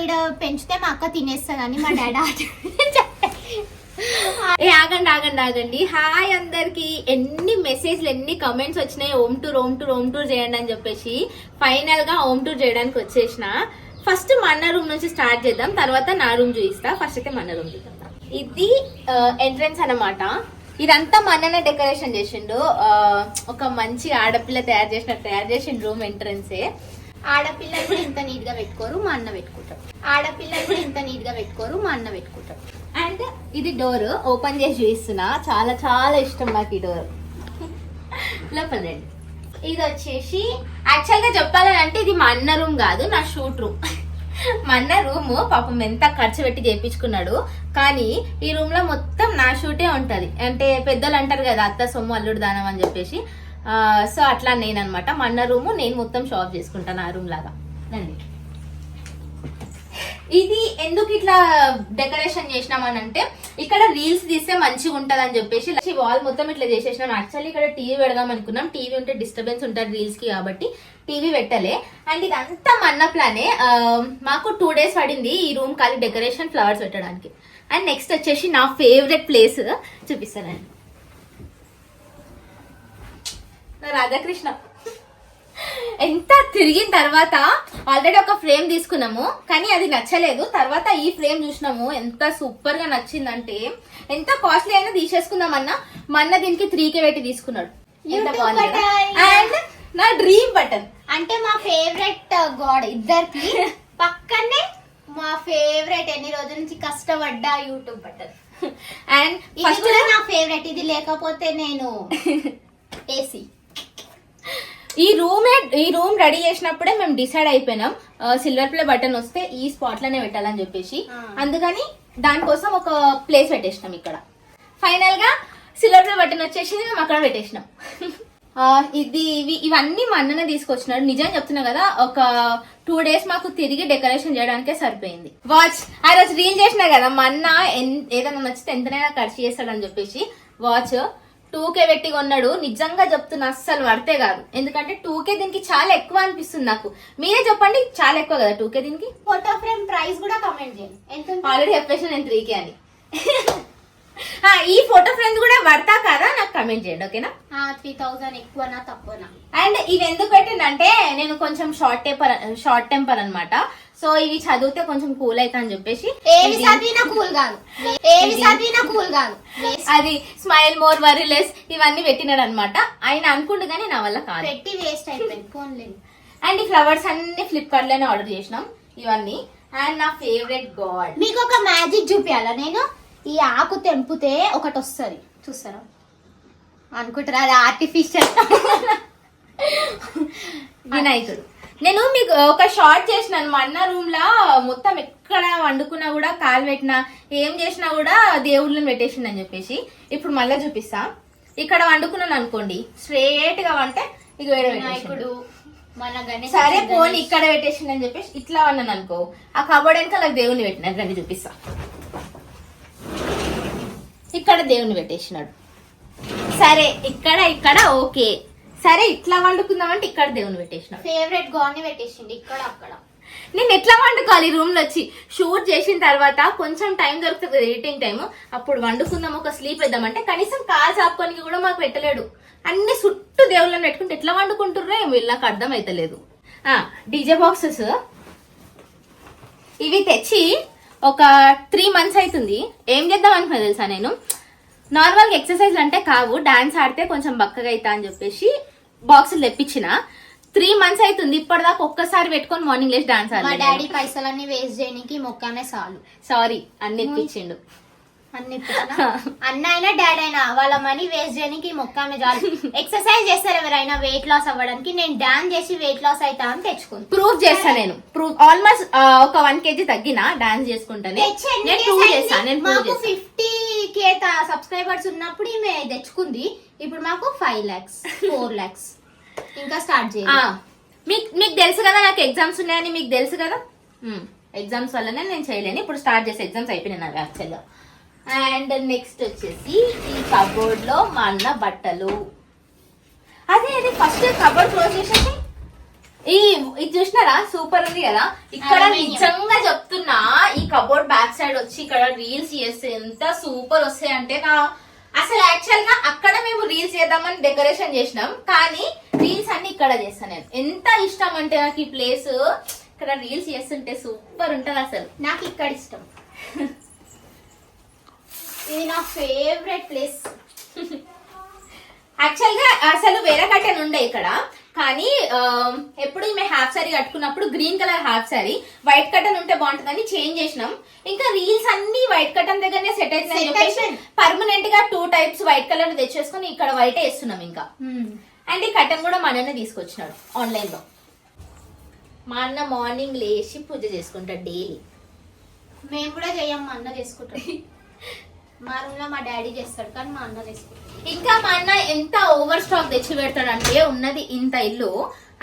ఈడ పెంచితే మా అక్క తినేస్తుందని మా డాడీ ఏ ఆగండి ఆగండి ఆగండి. హాయ్ అందరికి. ఎన్ని మెసేజ్లు ఎన్ని కమెంట్స్ వచ్చినాయి? Home tour home tour home tour చేయండి అని చెప్పేసి ఫైనల్గా హోమ్ టూర్ చేయడానికి వచ్చేసిన. ఫస్ట్ మా అన్న రూమ్ నుంచి స్టార్ట్ చేద్దాం తర్వాత నా రూమ్ చూపిస్తా. ఫస్ట్ అయితే మా అన్న రూమ్ చూద్దాం. ఇది ఎంట్రన్స్ అన్నమాట. ఇదంతా మా అన్ననే డెకరేషన్ చేసిండు ఒక మంచి ఆడపిల్ల తయారు చేసినట్టు తయారు చేసిండు రూమ్ ఎంట్రన్సే ఆడపిల్లలు కూడా ఇంత పెట్టుకోరు మా అన్న పెట్టుకుంటారు ఆడపిల్లలు కూడా ఇంత నీట్గా పెట్టుకోరు మా అన్న పెట్టుకుంటారు అండ్ ఇది డోర్ ఓపెన్ చేసి చూస్తున్నా. చాలా చాలా ఇష్టం నాకు ఈ డోర్. లోపల రండి. ఇది వచ్చేసి యాక్చువల్గా చెప్పాలని అంటే ఇది మా అన్న రూమ్ కాదు నా షూట్ రూమ్. మా అన్న రూమ్ పాపం ఎంత ఖర్చు పెట్టి చేయించుకున్నాడు కానీ ఈ రూమ్లో మొత్తం నా షూటే ఉంటది. అంటే పెద్దలు అంటారు కదా అత్త సొమ్ము అల్లుడు దానం అని చెప్పేసి. సో అట్లా నేను అనమాట మా అన్న రూమ్ నేను మొత్తం షాప్ చేసుకుంటాను ఆ రూమ్ లాగా. రండి. ఇది ఎందుకు ఇట్లా డెకరేషన్ చేసినామని అంటే ఇక్కడ రీల్స్ తీస్తే మంచిగా ఉంటది అని చెప్పేసి వాల్ మొత్తం ఇట్లా చేసేసినాం. యాక్చువల్లీ ఇక్కడ టీవీ పెడదాం అనుకున్నాం టీవీ ఉంటే డిస్టర్బెన్స్ ఉంటుంది రీల్స్కి కాబట్టి టీవీ పెట్టలే. అండ్ ఇదంతా మన్న ప్లానే మాకు టూ డేస్ పడింది ఈ రూమ్ ఖాళీ డెకరేషన్ ఫ్లవర్స్ పెట్టడానికి. అండ్ నెక్స్ట్ వచ్చేసి నా ఫేవరెట్ ప్లేస్ చూపిస్తానండి. నా రాధాకృష్ణ. ఎంత తిరిగిన తర్వాత ఆల్రెడీ ఒక ఫ్రేమ్ తీసుకున్నాము కానీ అది నచ్చలేదు. తర్వాత ఈ ఫ్రేమ్ చూసినాము ఎంత సూపర్గా నచ్చిందంటే ఎంత కాస్ట్లీ అయినా తీసేసుకుందామన్నా మా అన్న దీనికి త్రీ కే పెట్టి తీసుకున్నాడు. ఎంత బాగుంది. అండ్ నా డ్రీమ్ బటన్ అంటే మా ఫేవరెట్ గాడ్ ఇద్దరికి పక్కనే మా ఫేవరెట్ ఎన్ని రోజుల నుంచి కష్టపడ్డ యూట్యూబ్ బటన్ అండ్ ఇది ఫస్ట్ కూడా నా ఫేవరెట్ ఇది లేకపోతే నేను ఏసీ ఈ రూమే ఈ రూమ్ రెడీ చేసినప్పుడే మేము డిసైడ్ అయిపోయినాం. సిల్వర్ ప్లే బటన్ వస్తే ఈ స్పాట్లోనే పెట్టాలని చెప్పేసి. అందుకని దానికోసం ఒక ప్లేస్ పెట్టేసినాం ఇక్కడ. ఫైనల్గా సిల్వర్ ప్లే బటన్ వచ్చేసి మేము అక్కడ పెట్టేసినాం. ఇది ఇవి ఇవన్నీ మా అన్ననే తీసుకొచ్చినాడు. నిజం చెప్తున్నా కదా ఒక టూ డేస్ మాకు తిరిగి డెకరేషన్ చేయడానికే సరిపోయింది. వాచ్ ఆ రోజు రీల్ చేసినా కదా మా అన్న ఏదైనా నచ్చితే ఎంతనైనా ఖర్చు చేస్తాడని చెప్పేసి వాచ్ టూ కే పెట్టి కొన్నాడు. నిజంగా చెప్తున్నా అస్సలు పడితే కాదు. ఎందుకంటే టూ కే దీనికి చాలా ఎక్కువ అనిపిస్తుంది నాకు. మీరే చెప్పండి చాలా ఎక్కువ కదా టూ కే దీనికి? ఫోటో ఫ్రేమ్ ప్రైస్ కూడా కమెంట్ చేయండి. ఎంత? ఆల్రెడీ చెప్పేసి నేను త్రీ కే అని ఈ ఫోటో ఫ్రెండ్స్ కూడా పడతా కదా? నాకు కమెంట్ చేయండి ఓకేనా? త్రీ థౌజండ్ ఎక్కువనా తక్కువనా? అండ్ ఇవి ఎందుకు పెట్టిందంటే నేను కొంచెం షార్ట్ టెంపర్ షార్ట్ టెంపర్ అన్నమాట. సో ఇవి చదివితే కొంచెం కూల్ అవుతా అని చెప్పేసి ఏవి చదివినా కూల్ కాదు. ఏవి చదివినా కూల్ కాదు. అది స్మైల్ మోర్ వరీ లెస్ ఇవన్నీ పెట్టినాడు అనమాట ఆయన అనుకుంటు కానీ నా వల్ల కాదు. పెట్టి వేస్ట్ అయిపోయింది అండ్ ఈ ఫ్లవర్స్ అన్ని ఫ్లిప్కార్ట్లోనే ఆర్డర్ చేసినాం ఇవన్నీ. అండ్ నా ఫేవరెట్ గాడ్. మీకు ఒక మ్యాజిక్ చూపించాలా నేను? ఈ ఆకు తెంపితే ఒకటి వస్తుంది. చూస్తారా? అనుకుంటారా అది ఆర్టిఫిషియల్ వినాయకుడు. నేను మీకు ఒక షార్ట్ చేసినాను. మా అన్న రూమ్ లా మొత్తం ఎక్కడ వండుకున్నా కూడా కాలు పెట్టినా ఏం చేసినా కూడా దేవుళ్ళని పెట్టేసిండు అని చెప్పేసి. ఇప్పుడు మళ్ళీ చూపిస్తా. ఇక్కడ వండుకున్నాను అనుకోండి. స్ట్రేట్గా వంటే ఇక వేరే వినాయకుడు మన గణేష్ సరే పోనీ ఇక్కడ పెట్టేసిండు అని చెప్పేసి ఇట్లా అన్నాను అనుకో. ఆ కబోర్డ్ వెనక నాకు దేవుని పెట్టినా రండి చూపిస్తా. ఇక్కడ దేవుని పెట్టేసినాడు. సరే ఇక్కడ ఇక్కడ ఓకే. సరే ఇట్లా వండుకుందామంటే ఇక్కడ దేవుని పెట్టేసినాడు. ఫేవరెట్ గాని పెట్టేసిండు ఇక్కడ అక్కడ. నేను ఎట్లా వండుకోవాలి రూమ్లో వచ్చి? షూట్ చేసిన తర్వాత కొంచెం టైం దొరుకుతుంది ఎడిటింగ్ టైం అప్పుడు వండుకుందాం ఒక స్లీప్ వేద్దామంటే కనీసం కాలు చాపుకోనికి కూడా మాకు పెట్టలేడు. అన్ని చుట్టూ దేవుళ్ళని పెట్టుకుంటే ఎట్లా వండుకుంటుర్రో ఏమో వీళ్ళు నాకు అర్థం అవుతలేదు డీజే బాక్సెస్. ఇవి తెచ్చి ఒక త్రీ మంత్స్ అవుతుంది. ఏం చేద్దాం అనుకున్నా తెలుసా నేను? నార్మల్గా ఎక్సర్సైజ్ అంటే కావు డాన్స్ ఆడితే కొంచెం బక్కగా అవుతా అని చెప్పేసి బాక్సులు తెప్పించిన. త్రీ మంత్స్ అవుతుంది ఇప్పటిదాకా ఒక్కసారి పెట్టుకొని మార్నింగ్ లేచి డాన్స్ మా ఆడాలి డాడీ పైసలన్నీ వేస్ట్ చేయడానికి మొక్కనే చాలు సారీ అన్ని ఇప్పించిండు అన్ని అయినా డాడీ అయినా వాళ్ళ మనీ వేస్ట్ చేయడానికి మొక్కమే చాలు. ఎక్సర్సైజ్ చేస్తారు ఎవరైనా వెయిట్ లాస్ అవ్వడానికి? నేను డాన్స్ చేసి వెయిట్ లాస్ అవుతా అని తెచ్చుకుంది ప్రూవ్ చేస్తా నేను. ప్రూవ్ ఆల్మోస్ట్ ఒక వన్ కేజీ తగ్గిన డాన్స్ చేసుకుంటానే. నేను prove prove fifty K subscribers ఉన్నప్పుడు ఈమె తెచ్చుకుంది. ఇప్పుడు మాకు ఫైవ్ లాక్స్ ఫోర్ లాక్స్ ఇంకా స్టార్ట్ చేయాలి మీకు మీకు తెలుసు కదా నాకు ఎగ్జామ్స్ ఉన్నాయని మీకు తెలుసు కదా? ఎగ్జామ్స్ వల్లనే నేను చేయలేను. ఇప్పుడు స్టార్ట్ చేసే ఎగ్జామ్స్ అయిపోయినాయి నాకు యాక్చువల్గా అండ్ నెక్స్ట్ వచ్చేసి ఈ కబోర్డ్లో మా అన్న బట్టలు. అదే అదే ఫస్ట్ కబోర్డ్ క్లోజ్ చేసేసి. ఈ ఇది చూసినారా? సూపర్ ఉంది కదా? ఇక్కడ. నిజంగా చెప్తున్నా ఈ కబోర్డ్ బ్యాక్ సైడ్ వచ్చి ఇక్కడ రీల్స్ చేస్తే ఎంత సూపర్ వస్తాయి అంటే నా అసలు యాక్చువల్గా అక్కడ మేము రీల్స్ చేద్దామని డెకరేషన్ చేసినాం కానీ రీల్స్ అన్ని ఇక్కడ చేస్తాను నేను. ఎంత ఇష్టం అంటే నాకు ఈ ప్లేస్ ఇక్కడ రీల్స్ చేస్తుంటే సూపర్ ఉంటది అసలు. నాకు ఇక్కడ ఇష్టం. ఇది నా ఫేవరెట్ ప్లేస్ యాక్చువల్గా అసలు వేరే కట్టెన్ ఉండే ఇక్కడ. కానీ ఎప్పుడు ఈమె half sari కట్టుకున్నప్పుడు green colour half sari white కట్టన్ ఉంటే బాగుంటుందని చేంజ్ చేసినాం. ఇంకా రీల్స్ అన్ని వైట్ కట్టన్ దగ్గరనే సెట్ అయిపోయింది. పర్మనెంట్గా టూ టైప్స్ వైట్ కలర్ తెచ్చేసుకొని ఇక్కడ వైట్ వేస్తున్నాం ఇంకా. అండ్ ఈ కట్టన్ కూడా మా అన్ననే తీసుకొచ్చినాడు ఆన్లైన్లో. మా అన్న మార్నింగ్ లేచి పూజ చేసుకుంటాడు డైలీ మేము కూడా చెయ్యం మా అన్న చేసుకుంటాం మా రూమ్లో మా డాడీ చేస్తాడు కానీ మా అన్న చేసుకుంటాడు ఇంకా మా అన్న ఎంత ఓవర్ స్టాక్ తెచ్చి పెడతాడంటే ఉన్నది ఇంత ఇల్లు.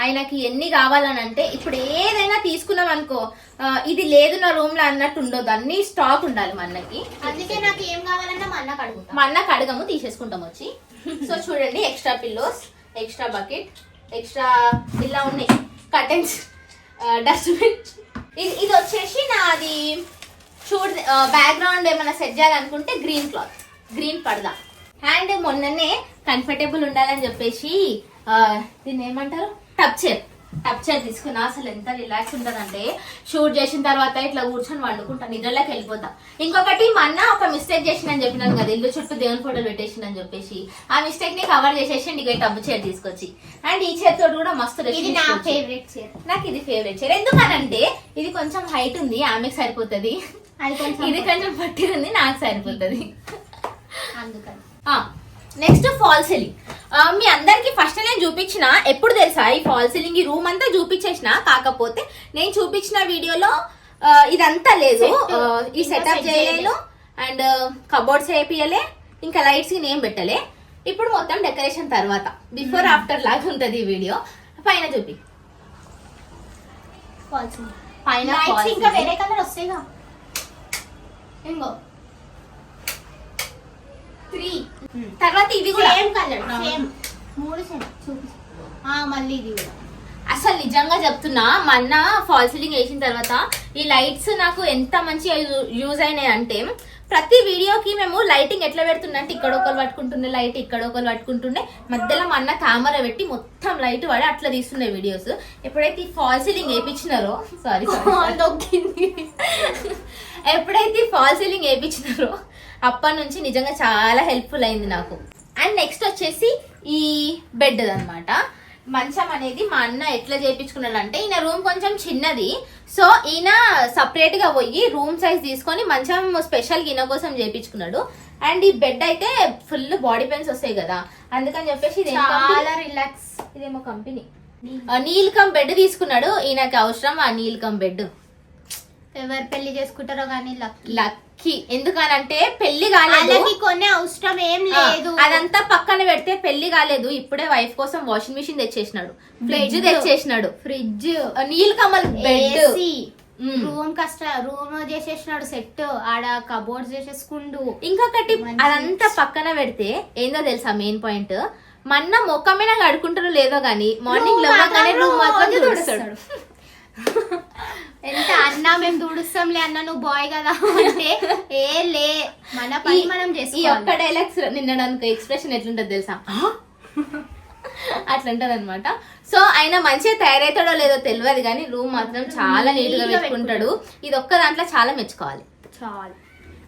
ఆయనకి ఎన్ని కావాలని అంటే ఇప్పుడు ఏదైనా తీసుకున్నాం అనుకో ఇది లేదు నా రూమ్లో అన్నట్టు ఉండదు అన్ని స్టాక్ ఉండాలి మా అన్నకి. అందుకే నాకు ఏం కావాలన్నా మా అన్నకు అడుగుతా. మా అన్నకి అడగము తీసేసుకుంటాం వచ్చి. సో చూడండి extra pillows extra bucket extra ఇలా ఉన్నాయి. కర్టెన్స్ డస్ట్బిన్ ఇది ఇది వచ్చేసి నాది చూడ బ్యాక్గ్రౌండ్ ఏమైనా సెట్ చేయాలనుకుంటే గ్రీన్ క్లాత్ గ్రీన్ పడదా? అండ్ మొన్ననే కంఫర్టబుల్ ఉండాలని చెప్పేసి దీన్ని ఏమంటారు? టప్ చైర్ టప్ చైర్ తీసుకున్నా. అసలు ఎంత రిలాక్స్ ఉంటుందంటే షూట్ చేసిన తర్వాత ఇట్లా కూర్చొని వండుకుంటా నిద్రలోకి వెళ్ళిపోతా. ఇంకొకటి మా అన్న ఒక మిస్టేక్ చేసిందని చెప్పినాను కదా ఇల్లు చుట్టూ దేవుని ఫోటోలు పెట్టేసిందని చెప్పేసి. ఆ మిస్టేక్ని కవర్ చేసేసి ఇక టబ్ చైర్ తీసుకొచ్చి. అండ్ ఈ చైర్ తోటి కూడా మస్తు ఇది నా ఫేవరెట్ చీర నాకు ఇది ఫేవరెట్ చైర్ ఎందుకనంటే ఇది కొంచెం హైట్ ఉంది ఆమెకి సరిపోతుంది. ఇది కొంచెం పట్టి ఉంది నాకు సరిపోతుంది. అందుకని. నెక్స్ట్ ఫాల్ సీలింగ్ మీ అందరికి ఫస్ట్ నేను చూపించిన ఎప్పుడు తెలుసా ఈ ఫాల్ సీలింగ్ ఈ రూమ్ అంతా చూపించేసిన? కాకపోతే నేను చూపించిన వీడియోలో ఇదంతా లేదు. ఈ సెటప్ చేయలేదు. అండ్ కబోర్డ్స్ వేపియలే ఇంకా లైట్స్ ఏం పెట్టలే. ఇప్పుడు మొత్తం డెకరేషన్ తర్వాత బిఫోర్ ఆఫ్టర్ లాగా ఉంటది ఈ వీడియో. పైన చూపి. పైన ఇంకా. వేరే కలర్ వస్తాయిగా. ఇంకో. త్రీ. తర్వాత ఇది కూడా. Same colour. సేమ్ మూడు సేమ్ చూపి ఆ మళ్ళీ ఇది కూడా. అసలు నిజంగా చెప్తున్నా మా అన్న ఫాల్ సీలింగ్ వేసిన తర్వాత ఈ లైట్స్ నాకు ఎంత మంచిగా యూజ్ అయినాయి అంటే ప్రతి వీడియోకి మేము లైటింగ్ ఎట్లా పెడుతున్నా అంటే ఇక్కడ ఒకరు పట్టుకుంటుండే లైట్ ఇక్కడ ఒకరు పట్టుకుంటుండే. మధ్యలో మా అన్న కెమెరా పెట్టి మొత్తం లైట్ పడి అట్లా తీస్తుండే వీడియోస్ ఎప్పుడైతే ఈ ఫాల్ సీలింగ్ వేయించినారో సారీ ఎప్పుడైతే ఫాల్ సీలింగ్ వేయించినారో అప్పటి నుంచి నిజంగా చాలా హెల్ప్ఫుల్ అయింది నాకు. అండ్ నెక్స్ట్ వచ్చేసి ఈ బెడ్ అన్నమాట. మంచం అనేది మా అన్న ఎట్లా చేయించుకున్నాడు అంటే ఈయన రూమ్ కొంచెం చిన్నది. సో ఈయన సపరేట్గా పోయి రూమ్ సైజ్ తీసుకొని మంచం స్పెషల్ ఈయన కోసం చేయించుకున్నాడు అండ్ ఈ బెడ్ అయితే ఫుల్ బాడీ పెయిన్స్ వస్తాయి కదా. అందుకని చెప్పేసి ఇది చాలా రిలాక్స్ ఇదేమో కంపెనీ. నీల్కం బెడ్ తీసుకున్నాడు. ఈయనకి అవసరం ఆ నీల్కం బెడ్. ఎవరు పెళ్ళి చేసుకుంటారో కానీ లక్కీ. లక్కీ. ఎందుకనంటే పెళ్ళి కాలేదు. కొన్ని అవసరం ఏం లేదు. అదంతా పక్కన పెడితే పెళ్ళి కాలేదు. ఇప్పుడే వైఫ్ కోసం వాషింగ్ మిషన్ తెచ్చేసినాడు. ఫ్రిడ్జ్. తెచ్చేసినాడు. Fridge. Nilkamal bed. Room కష్ట రూమ్ చేసేసినాడు సెట్. ఆడ కబోర్డ్ చేసేసుకుండు. ఇంకొకటి అదంతా పక్కన పెడితే ఏందో తెలుసా మెయిన్ పాయింట్ మన్న మొక్కమైన కడుకుంటారో లేదో గానీ మార్నింగ్ లేవగానే మాత్రం రూమ్ మాత్రం తుడుస్తాడు ఎంత అన్నా మేము దుడుస్తాంలే అన్న నువ్వు బాయ్ కదా అంటే ఏ లే మన పని మనం ఈ ఒక్క డైలాగ్స్ నిన్నడానికి ఎక్స్ప్రెషన్ ఎట్లుంటది తెలుసా? అట్లుంటది అనమాట సో ఆయన మంచిగా తయారవుతాడో లేదో తెలియదు కానీ రూమ్ మాత్రం చాలా నీట్గా పెట్టుకుంటాడు. ఇది ఒక్క దాంట్లో చాలా మెచ్చుకోవాలి. చాలు.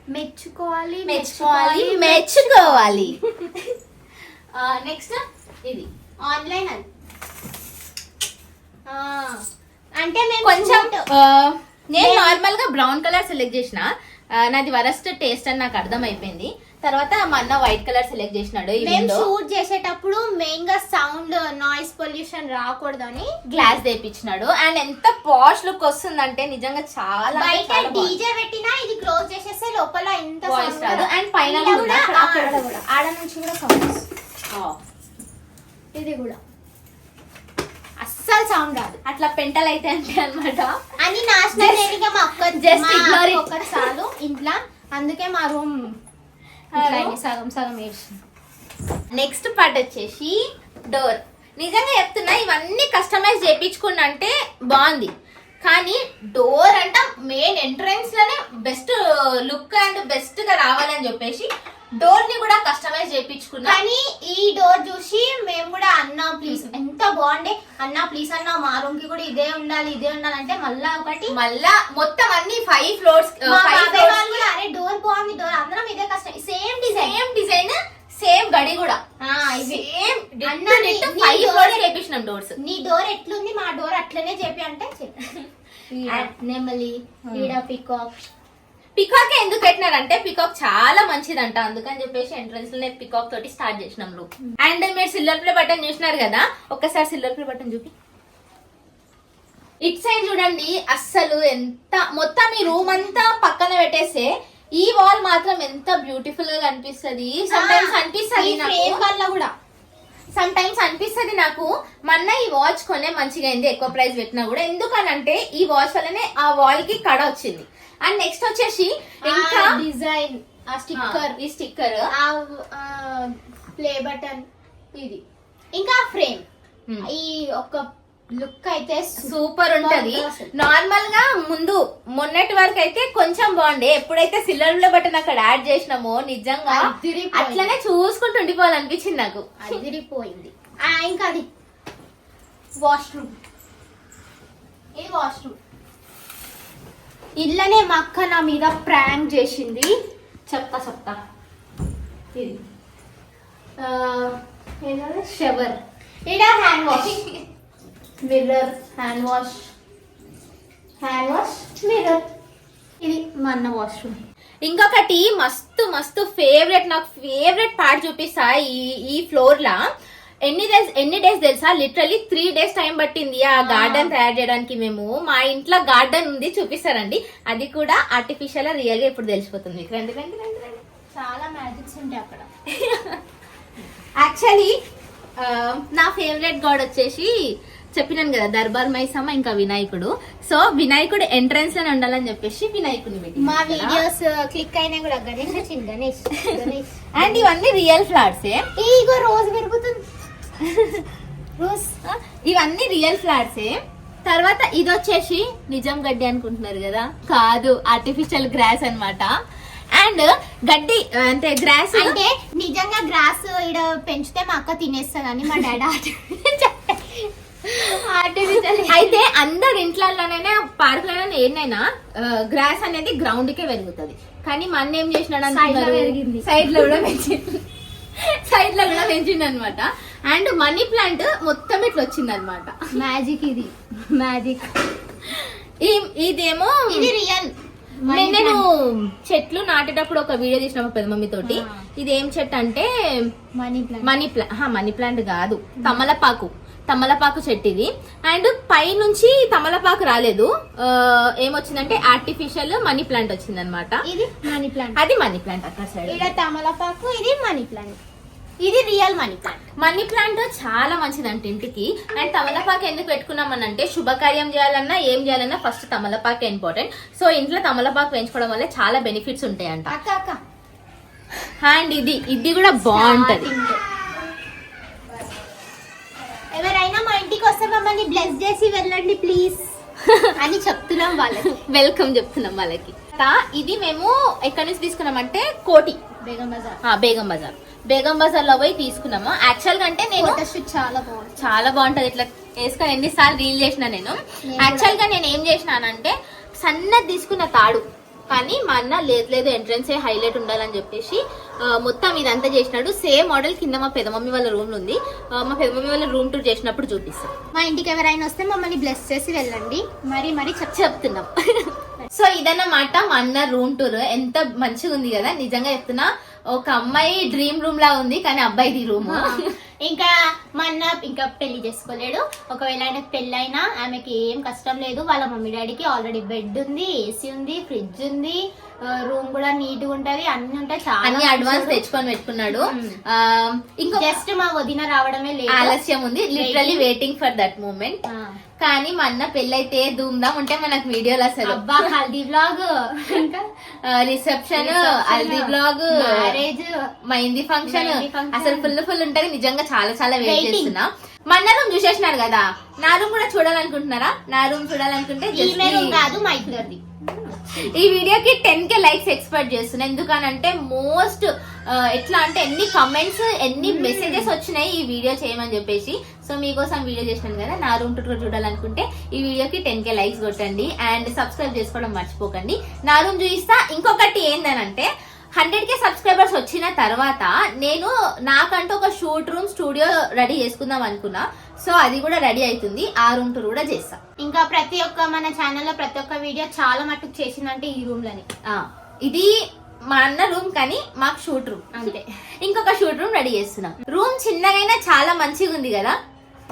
మెచ్చుకోవాలి మెచ్చుకోవాలి మెచ్చుకోవాలి. నెక్స్ట్ ఇది. ఆన్లైన్ అది. అంటే మేము కొంచెం నేను నార్మల్గా బ్రౌన్ కలర్ సెలెక్ట్ చేసిన నాది వరస్ట్ టేస్ట్ అని నాకు అర్థమైపోయింది తర్వాత మా అన్న వైట్ కలర్ సెలెక్ట్ చేసినాడు మేము. షూట్ చేసేటప్పుడు మెయిన్గా సౌండ్ నాయిస్ పొల్యూషన్ రాకూడదని గ్లాస్ తెప్పించినాడు అండ్ ఎంత పాష్ లుక్ వస్తుందంటే నిజంగా చాలా బయట. డీజే పెట్టినా ఇది క్లోజ్ చేసేస్తే లోపల ఎంత sound రాదు. And పైన కూడా, ఆడ నుంచి కూడా ఆ. ఇది కూడా అస్సలు సౌండ్ రాదు. అట్లా పెంటలు అయితే అంటే అనమాట అని నాశనం లేనిగా మా అక్క it. ఒక్కటి చాలు. ఇంట్లో అందుకే మా రూమ్ సగం సగం ఏడ్చింది. నెక్స్ట్ పార్ట్ వచ్చేసి డోర్ నిజంగా చెప్తున్నా ఇవన్నీ కస్టమైజ్ చేయించుకున్నా అంటే బాగుంది. కానీ డోర్ అంట మెయిన్ ఎంట్రన్స్లోనే బెస్ట్ లుక్ అండ్ బెస్ట్గా రావాలని చెప్పేసి డోర్ని కూడా కస్టమైజ్ చేయించుకున్నా. కానీ ఈ డోర్ చూసి మేము కూడా అన్నా ప్లీజ్ ఎంత బాగుండే. అన్నా ప్లీజ్ అన్నా మా రూమ్కి కూడా ఇదే ఉండాలి ఇదే ఉండాలి అంటే మళ్ళా ఒకటి మళ్ళా మొత్తం అన్ని ఫైవ్ ఫ్లోర్స్ అరే డోర్ బాగుంది డోర్ అందరం ఇదే కష్టం same design same design same గడి కూడా. ఇది. సేమ్ అన్నా ఫైవ్ ఫ్లోర్స్ చేపించినాం డోర్స్ నీ డోర్ ఎట్లుంది? మా డోర్ అట్లనే చెప్పి అంటే నెమలి ఈడ పికాక్ పికాక్ ఎందుకు పెట్టినారంటే పికాక్ చాలా మంచిదంట. అందుకని చెప్పేసి ఎంట్రన్స్లోనే పికాక్ తోటి స్టార్ట్ చేసినాం అండ్ మీరు సిల్వర్ ప్లే బటన్ చూసినారు కదా ఒక్కసారి సిల్వర్ ప్లే బటన్ చూపి. ఇట్ సైడ్ చూడండి అస్సలు ఎంత మొత్తం ఈ రూమ్ అంతా పక్కన పెట్టేస్తే ఈ వాల్ మాత్రం ఎంత బ్యూటిఫుల్గా కనిపిస్తది. సమ్ టైమ్స్ అనిపిస్తది ఫ్రేమ్ వల్ల కూడా. సమ్ టైమ్స్ అనిపిస్తది నాకు మొన్న ఈ వాచ్ కొనే మంచిగా అయింది ఎక్కువ ప్రైస్ పెట్టినా కూడా. ఎందుకనంటే ఈ వాచ్ వల్లనే ఆ వాల్కి కడ వచ్చింది. అండ్ నెక్స్ట్ వచ్చేసి ఇంకా డిజైన్ ఆ స్టిక్కర్ ఈ స్టిక్కర్ ప్లే బటన్ ఇది. ఇంకా ఫ్రేమ్ Hmm. ఈ ఒక లుక్ అయితే సూపర్ ఉంటది. నార్మల్గా ముందు మొన్నటి వరకు అయితే కొంచెం బాగుండే. ఎప్పుడైతే సిల్లర్ బటన్ అక్కడ యాడ్ చేసినామో నిజంగా. అట్లనే చూసుకుంటూ ఉండిపోవాలనిపించింది నాకు. అదిరిపోయింది. ఇంకా అది. వాష్రూమ్. ఇది వాష్రూమ్? ఇల్లనే మా అక్క నా మీద ప్రాంక్ చేసింది. చెప్తా చెప్తా. ఇది. షవర్. ఇడ hand wash? Mirror hand wash. Hand wash mirror. ఇది మా అన్న వాష్రూమ్ ఇంకొకటి మస్తు మస్తు ఫేవరెట్ నాకు ఫేవరెట్ పార్ట్ చూపిస్తా ఈ ఈ ఫ్లోర్ లా ఎన్ని డేస్ ఎన్ని డేస్ తెలుసా? లిటరలీ త్రీ డేస్ టైం పట్టింది ఆ గార్డెన్ తయారు చేయడానికి మేము. మా ఇంట్లో గార్డెన్ ఉంది చూపిస్తారండి అది కూడా ఆర్టిఫిషియల్ రియల్గా ఇప్పుడు తెలిసిపోతుంది. మీకు రండి రండి రండి రండి. చాలా మ్యాజిక్స్ ఉంటాయి అక్కడ. యాక్చువల్లీ నా ఫేవరెట్ గాడ్ వచ్చేసి చెప్పినాను కదా దర్బార్ మైసమ్మ ఇంకా వినాయకుడు. సో వినాయకుడు ఎంట్రన్స్లోనే ఉండాలని చెప్పేసి వినాయకుడిని పెట్టి మా వీడియోస్ క్లిక్ అయినా కూడా గణేష్ వచ్చింది గణేష్ అండ్ ఇవన్నీ రియల్ ఫ్లాట్సే ఇగో రోజు పెరుగుతుంది. రోజ్. ఇవన్నీ రియల్ ఫ్లాట్సే తర్వాత ఇది వచ్చేసి నిజం గడ్డి అనుకుంటున్నారు కదా? కాదు ఆర్టిఫిషియల్ గ్రాస్ అన్నమాట. అండ్ గడ్డి అంటే గ్రాస్ అంటే నిజంగా గ్రాస్ ఇడ పెంచితే మా అక్క తినేస్తుందని మా డాడీ అయితే అందరి ఇంట్లలోనైనా పార్కులైనా ఏదైనా గ్రాస్ అనేది గ్రౌండ్ కే పెరుగుతుంది. కానీ మా అన్న ఏం చేసినాడు. సైడ్లో కూడా పెంచిండు సైడ్లో కూడా పెంచిండు అనమాట అండ్ మనీ ప్లాంట్ మొత్తం ఇట్లా వచ్చింది అనమాట మ్యాజిక్ ఇది మ్యాజిక్ ఇదేమో ఇది రియల్ నేను చెట్లు నాటేటప్పుడు ఒక వీడియో తీసిన మా పెద్ద మమ్మీ తోటి. ఇది ఏం చెట్టు అంటే money plant money plant money plant కాదు. తమలపాకు. తమలపాకు చెట్టు ఇది అండ్ పై నుంచి తమలపాకు రాలేదు. ఏమొచ్చిందంటే ఆర్టిఫిషియల్ మనీ ప్లాంట్ వచ్చింది అనమాట ఇది మనీ ప్లాంట్ అది మనీ ప్లాంట్ అక్కడ సైడ్ తమలపాకు ఇది మనీ ప్లాంట్ ఇది real money plant money plant చాలా మంచిదంట ఇంటికి. అండ్ తమలపాకు ఎందుకు పెట్టుకున్నామని అంటే శుభకార్యం చేయాలన్నా ఏం చేయాలన్నా ఫస్ట్ తమలపాకు ఇంపార్టెంట్ సో ఇంట్లో తమలపాకు పెంచుకోవడం వల్ల చాలా బెనిఫిట్స్ ఉంటాయంట. అండ్ ఇది ఇది కూడా బాగుంటది. ఎవరైనా మా ఇంటికి వస్తే మమ్మల్ని బ్లెస్ చేసి వెళ్ళండి ప్లీజ్ అని చెప్తున్నాం వాళ్ళకి. వెల్కమ్ చెప్తున్నాం వాళ్ళకి. ఇది మేము ఎక్కడి నుంచి తీసుకున్నామంటే కోటి. బేగం బజార్. బేగం బజార్. బేగం బజార్లో పోయి తీసుకున్నాము. యాక్చువల్గా అంటే నేను చాలా బాగుంది. చాలా బాగుంటది. ఇట్లా వేసుకొని ఎన్నిసార్లు రీల్ చేసిన నేను. నేను యాక్చువల్గా నేను ఏం చేసినానంటే సన్నది తీసుకున్న తాడు. కానీ మా అన్న లేదు లేదు ఎంట్రన్స్ హైలైట్ ఉండాలని చెప్పేసి మొత్తం ఇదంతా చేసినాడు. సేమ్ మోడల్ కింద మా పెద్ద మమ్మీ వాళ్ళ రూమ్ ఉంది. మా పెద్ద మమ్మీ వాళ్ళ రూమ్ టూర్ చేసినప్పుడు చూపిస్తాం. మా ఇంటికి ఎవరైనా వస్తే మమ్మల్ని బ్లెస్ చేసి వెళ్ళండి. మరి మరి చెప్ చెప్తున్నాం. సో ఇదన్నమాట మా అన్న రూమ్ టూర్ ఎంత మంచిగా ఉంది కదా. నిజంగా చెప్తున్నా. ఒక అమ్మాయి డ్రీమ్ రూమ్ లా ఉంది కానీ అబ్బాయిది రూమ్ ఇంకా మా అన్న ఇంకా పెళ్ళి చేసుకోలేడు. ఒకవేళ ఆయనకు పెళ్ళైనా ఆమెకి ఏం కష్టం లేదు. వాళ్ళ మమ్మీ డాడీకి ఆల్రెడీ బెడ్ ఉంది ఏసీ ఉంది ఫ్రిడ్జ్ ఉంది రూమ్ కూడా నీట్గా ఉంటది అన్ని ఉంటాయి అన్ని చాలా అడ్వాన్స్ తెచ్చుకొని పెట్టుకున్నాడు. ఇంకో జస్ట్ మా వదిన రావడమే లేదు. ఆలస్యం ఉంది. Literally waiting for that moment. కానీ మా అన్న పెళ్ళైతే ధూమ్ధాం ఉంటే మనకు వీడియోలు అసలు. అబ్బా హల్దీ బ్లాగ్ ఇంకా రిసెప్షన్ హల్దీ బ్లాగ్ మ్యారేజ్. మైంది ఫంక్షన్. అసలు ఫుల్ ఫుల్ ఉంటది నిజంగా చాలా చాలా వెయిట్. చేస్తున్నా. మన రూమ్ చూసేసినారు కదా నా రూమ్ కూడా చూడాలనుకుంటున్నారా? నా రూమ్ చూడాలనుకుంటే కాదు మా ఇద్దరిది. ఈ వీడియోకి టెన్ కే లైక్స్ ఎక్స్పెక్ట్ చేస్తున్నా. ఎందుకనంటే మోస్ట్ ఎట్లా అంటే ఎన్ని కమెంట్స్ ఎన్ని మెసేజెస్ వచ్చినాయి ఈ వీడియో చేయమని చెప్పేసి. సో మీకోసం వీడియో చేసినాను కదా నా రూమ్ టూర్ చూడాలనుకుంటే ఈ వీడియోకి టెన్ కే లైక్స్ కొట్టండి అండ్ సబ్స్క్రైబ్ చేసుకోవడం మర్చిపోకండి. నా రూమ్ చూపిస్తా ఇంకొకటి ఏందనంటే హండ్రెడ్ కే సబ్స్క్రైబర్స్ వచ్చిన తర్వాత నేను నాకంటూ ఒక షూట్ రూమ్ స్టూడియో రెడీ చేసుకుందాం అనుకున్నా. సో అది కూడా రెడీ అవుతుంది ఆ రూమ్ టూర్ కూడా చేస్తా. ఇంకా ప్రతి ఒక్క మన ఛానల్లో ప్రతి ఒక్క వీడియో చాలా మటుకు చేసిందంటే ఈ రూమ్ లని ఇది మా అన్న రూమ్ కానీ మాకు షూట్ రూమ్. అంతే. ఇంకొక షూట్ రూమ్ రెడీ చేస్తున్నాం. రూమ్ చిన్నగైనా చాలా మంచిగా ఉంది కదా.